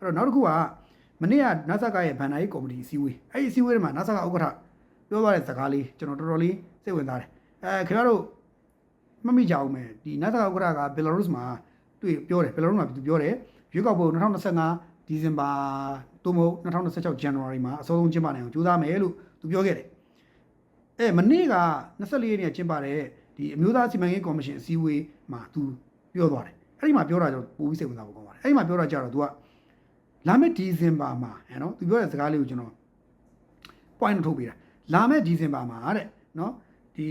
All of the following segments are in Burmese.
အဲ့တော့နောက်တစ်ခုကမနေ့က NASA ကရဲ့ဗန်နာရေးကော်မတီအစည်းအဝေးအဲ့ဒီအစည်းအဝေးထဲမှာ NASA ကဥက္ကဋ္ဌပြောသွားတဲ့စကားလေးကျွန်တော်တော်တော်လေးစိတ်ဝင်စားတယ်အဲခင်ဗျားတို့မမိကြအောင်မယ်ဒီ NASA ဥက္ကဋ္ဌကဘယ်လာရုစ်မှာတွေ့ပြောတယ်ဘယ်လာရုစ်မှာသူပြောတယ်ရွေးကောက်ပွဲ2025ဒီဇင်ဘာသို့မဟုတ်2026ဇန်နဝါရီမှာအစောဆုံးကျင်းပနိုင်အောင်ကြိုးစားမယ်လို့သူပြောခဲ့တယ်အဲမနေ့က24ရက်နေ့ကျင်းပတဲ့ဒီအမျိုးသားစီမံကိန်းကော်မရှင်အစည်းအဝေးမှာသူပြောသွားတယ်အဲ့ဒီမှာပြောတာကျတော့ပိုပြီးစိတ်ဝင်စားဖို့ကောင်းပါတယ်အဲ့ဒီမှာပြောတာကြတော့ तू က လာမယ့်ဒီဇင်ဘာမှာဟဲ့နော် तू ပြောတဲ့စကားလေးကိုကျွန်တော် point ထုတ်ပေးတာလာမယ့်ဒီဇင်ဘာမှာတဲ့နော်ဒီ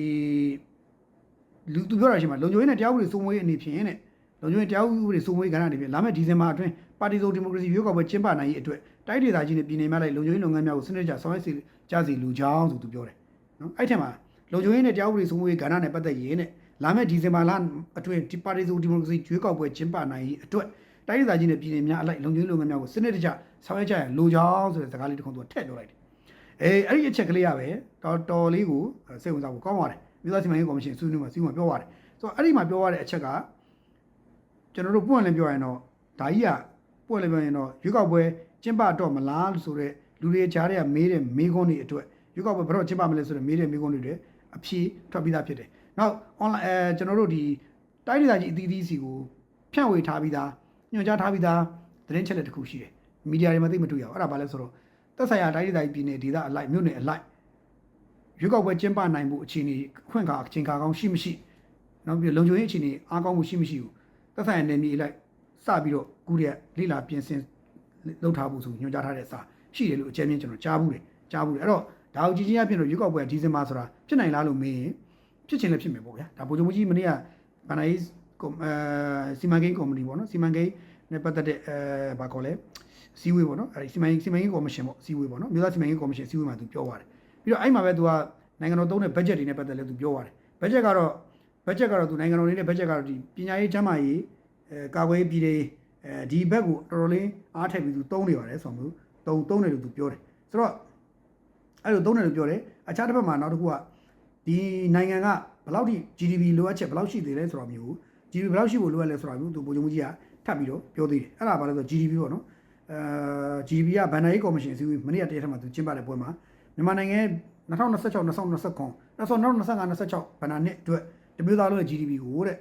လူသူပြောတာရှိမှာလုံခြုံရေးနဲ့တရားဥပဒေစိုးမိုးရေးအနေဖြင့်တဲ့လုံခြုံရေးတရားဥပဒေစိုးမိုးရေးကဏ္ဍအနေဖြင့်လာမယ့်ဒီဇင်ဘာအတွင်းပါတီစုံဒီမိုကရေစီရွေးကောက်ပွဲကျင်းပနိုင်ရေးအတွက်တိုက်ဒေသကြီးနဲ့ပြည်နယ်များလိုက်လုံခြုံရေးလုပ်ငန်းများကိုစနစ်တကျဆောင်ရွက်စီကြစီလူကြောင်းဆိုသူပြောတယ်နော်အဲ့ထက်မှာလုံခြုံရေးနဲ့တရားဥပဒေစိုးမိုးရေးကဏ္ဍနဲ့ပတ်သက်ရင်တဲ့လာမယ့်ဒီဇင်ဘာလအတွင်းဒီပါတီစုံဒီမိုကရေစီရွေးကောက်ပွဲကျင်းပနိုင်ရေးအတွက် တိုက်ဒေသကြီးနဲ့ပြည်နယ်များအလိုက်လုံခြုံရေးလုပ်ငန်းများကိုစနစ်တကျဆောင်ရွက်ကြရလူကြောင်းဆိုတဲ့စကားလေးတစ်ခုသူကထည့်ပြောလိုက်တယ်အေးအဲ့ဒီအချက်ကလေးရပဲတော်တော်လေးကိုစိတ်ဝင်စားဖို့ကောင်းပါတယ်မြို့သားစီမံရေးကော်မရှင်ဆွေးနွေးမှာစီမံပြောပါတယ်ဆိုတော့အဲ့ဒီမှာပြောရတဲ့အချက်ကကျွန်တော်တို့ပွင့်လင်းပြောရရင်တော့ဒါကြီးကပွင့်လင်းပြောရင်တော့ရွေးကောက်ပွဲကျင်းပတော့မလားလို့ဆိုတော့လူတွေကြားထဲကမေးတဲ့မေးခွန်းတွေအတွက်ရွေးကောက်ပွဲဘယ်တော့ကျင်းပမလဲဆိုတော့မေးတဲ့မေးခွန်းတွေတွေအဖြေထွက်ပြီးသားဖြစ်တယ်နောက် online အဲကျွန်တော်တို့ဒီတိုင်းဒေသကြီးအသီးသီးစီကိုဖြန့်ဝေထားပြီးသား ညွှန်ကြားထားပြီးသားသတင်းချက်လက်တစ်ခုရှိတယ်မီဒီယာတွေမှာသိမတွေ့ရအောင်အဲ့ဒါဘာလဲဆိုတော့သက်ဆိုင်ရာတိုင်းဒေသကြီးပြည်နယ်ဒေသအလိုက်မြို့နယ်အလိုက်ရွေးကောက်ပွဲကျင်းပနိုင်မှုအခြေအနေခွင့်ကာအချိန်ကာကောင်းရှိမရှိနောက်ပြီးလုံခြုံရေးအခြေအနေအားကောင်းမှုရှိမရှိကိုသက်ဆိုင်ရာနယ်မြေအလိုက်စပြီးတော့ခုတည်းလိလာပြင်ဆင်လုပ်ထားဖို့ဆိုညွှန်ကြားထားတဲ့စာရှိတယ်လို့အကြမ်းမြင်ကျွန်တော်ကြားဘူးတယ်ကြားဘူးတယ်အဲ့တော့ဒါကိုကြည်ချင်းအဖြစ်တော့ရွေးကောက်ပွဲဒီဇင်ဘာဆိုတာဖြစ်နိုင်လားလို့မေးရင်ဖြစ်ချင်လည်းဖြစ်မယ်ပေါ့ဗျာဒါဗိုလ်ချုပ်မကြီးမနေ့ကဗန်နာရေးကောအဲ စီမံကိန်းကော်မတီပေါ့နော်စီမံကိန်းနဲ့ပတ်သက်တဲ့အဲဘာခေါ်လဲစီဝေးပေါ့နော်အဲဒီစီမံစီမံကိန်းကော်မရှင်ပေါ့စီဝေးပေါ့နော်မြို့သားစီမံကိန်းကော်မရှင်စီဝေးမှာသူပြောသွားတယ်ပြီးတော့အဲ့မှာပဲသူကနိုင်ငံတော်သုံးတဲ့ budget တွေနဲ့ပတ်သက်လဲသူပြောသွားတယ် budget ကတော့ budget ကတော့သူနိုင်ငံတော်နေတဲ့ budget ကတော့ဒီပညာရေးကျန်းမာရေးအဲကာကွယ်ရေးပြည်တွေအဲဒီဘက်ကိုတော်တော်လေးအားထည့်ပြီးသူသုံးနေပါတယ်ဆိုမျိုးသုံးသုံးတယ်လို့သူပြောတယ်ဆိုတော့အဲ့လိုသုံးတယ်လို့ပြောတယ်အခြားတစ်ဖက်မှာနောက်တစ်ခုကဒီနိုင်ငံကဘယ်လောက်ထိ GDP လိုအပ်ချက်ဘယ်လောက်ရှိသေးလဲဆိုတော့မျိုး GDP ဘယ်လောက်ရှိဖို့လိုအပ်လဲဆိုတော့မျိုးသူဗိုလ်ချုပ်မှုကြီးကထပ်ပြီးတော့ပြောသေးတယ်အဲ့ဒါဘာလဲဆိုတော့ GDP ပေါ့နော်အဲ GDP ကဗန်နာရေးကော်မရှင်အစည်းအဝေးမနေ့ကတရက်ထက်မှသူကျင်းပတဲ့ပွဲမှာမြန်မာနိုင်ငံ2026 2029 2025 26ဘန်နာနှစ်အတွက်တမျိုးသားလုံးရဲ့ GDP ကိုတဲ့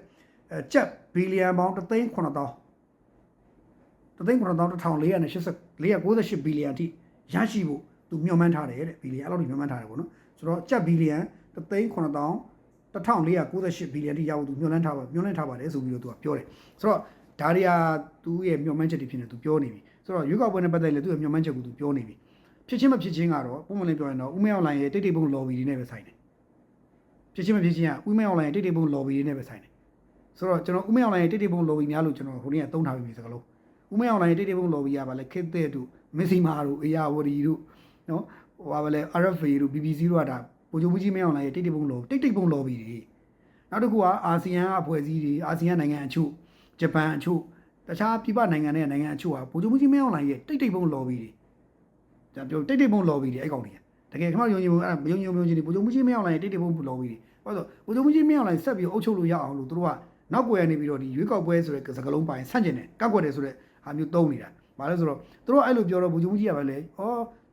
အဲကျပ်ဘီလီယံပေါင်း3သိန်း9000 3သိန်း9488 498ဘီလီယံအထိရရှိဖို့သူမျှော်မှန်းထားတယ်တဲ့ဘီလီယံအဲ့လိုမျှော်မှန်းထားတယ်ပေါ့နော်ဆိုတော့ကျပ်ဘီလီယံ3သိန်း9000 1498ဘီလီယံတိရဖို့သူမျှော်လင့်ထားပါမျှော်လင့်ထားပါတယ်ဆိုပြီးတော့သူကပြောတယ်ဆိုတော့ဒါရီယာသူ့ရဲ့မျှော်မှန်းချက်တွေဖြစ်နေသူပြောနေပြီဆိုတော့ရွေးကောက်ပွဲနဲ့ပတ်သက်လို့သူ့ရဲ့မျှော်မှန်းချက်ကိုသူပြောနေပြီဖြစ်ချင်းမဖြစ်ချင်းကတော့ပုံမှန်လေးပြောရင်တော့ဥမဲအွန်လိုင်းရဲ့တိတ်တိတ်ပုံ lobby တွေနဲ့ပဲဆိုင်တယ်ဖြစ်ချင်းမဖြစ်ချင်းကဥမဲအွန်လိုင်းရဲ့တိတ်တိတ်ပုံ lobby တွေနဲ့ပဲဆိုင်တယ်ဆိုတော့ကျွန်တော်ဥမဲအွန်လိုင်းရဲ့တိတ်တိတ်ပုံ lobby များလို့ကျွန်တော်ဟိုနေ့ကသုံးထားပြီးပြီစကားလုံးဥမဲအွန်လိုင်းရဲ့တိတ်တိတ်ပုံ lobby ကပါလဲခစ်တဲ့တို့မက်ဆီမာတို့အေယာဝရီတို့နော်ဟိုပါပဲလဲ RFA တို့ BBC တို့ကဒါ ပိုချိုဘူးကြီးမဲအွန်လိုင်းရဲ့တိတ်တိတ်ပုံ lobby တိတ်တိတ်ပုံ lobby တွေနောက်တစ်ခုကအာဆီယံအဖွဲ့အစည်းတွေအာဆီယံနိုင်ငံအချို့ဂျပန်အချို့တခြားပြည်ပနိုင်ငံတွေနိုင်ငံအချို့ဟာဗိုလ်ချုပ်မှုကြီးမင်းအောင်လှိုင်ရဲ့တိတ်တိတ်ပုံ lobby တွေဒါပြောတိတ်တိတ်ပုံ lobby တွေအဲ့ကောင်တွေကတကယ်ခမယုံကြည်မှုအဲ့မယုံကြည်မှုယုံကြည်နေဗိုလ်ချုပ်မှုကြီးမင်းအောင်လှိုင်ရဲ့တိတ်တိတ်ပုံ lobby တွေဘာလို့ဗိုလ်ချုပ်မှုကြီးမင်းအောင်လှိုင်ဆက်ပြီးအုပ်ချုပ်လို့ရအောင်လို့သူတို့ကနောက်ကွယ်နေပြီးတော့ဒီရွေးကောက်ပွဲဆိုတဲ့စကားလုံးပိုင်းဆန့်ကျင်တယ်ကောက်ကွယ်တယ်ဆိုတဲ့ဟာမျိုးသုံးနေတာဘာလဲဆိုတော့သူတို့အဲ့လိုပြောတော့ဗိုလ်ချုပ်မှုကြီးကပဲလေဩ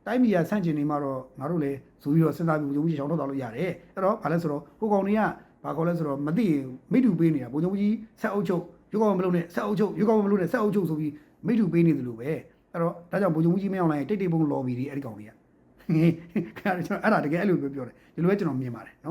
တိုင်းပြည်ကဆန့်ကျင်နေမှတော့ငါတို့လည်းဇူပြီးတော့စဉ်းစားပြီးဗိုလ်ချုပ်မှုကြီးချောင်းထုတ်တော်လို့ရတယ်အဲ့တော့ဘာလဲဆိုတော့ဟိုကောင်တွေကဘာခေါ်လဲဆိုတော့မသိရင်မိတူပေးနေတာဗိုလ်ချုပ်ကြီးဆက်အုပ်ချုပ်ရွေးကောက်မလုပ်နဲ့ဆက်အုပ်ချုပ်ရွေးကောက်မလုပ်နဲ့ဆက်အုပ်ချုပ်ဆိုပြီးမိတူပေးနေတယ်လို့ပဲအဲ့တော့ဒါကြောင့်ဗိုလ်ချုပ်ကြီးမင်းအောင်လိုင်းတိတ်တိတ်ပုံ lobby တွေအဲ့ဒီကောင်တွေကဟင်ခါကျွန်တော်အဲ့ဒါတကယ်အဲ့လိုပြောပြောတယ်ဒီလိုပဲကျွန်တော်မြင်ပါတယ်နော်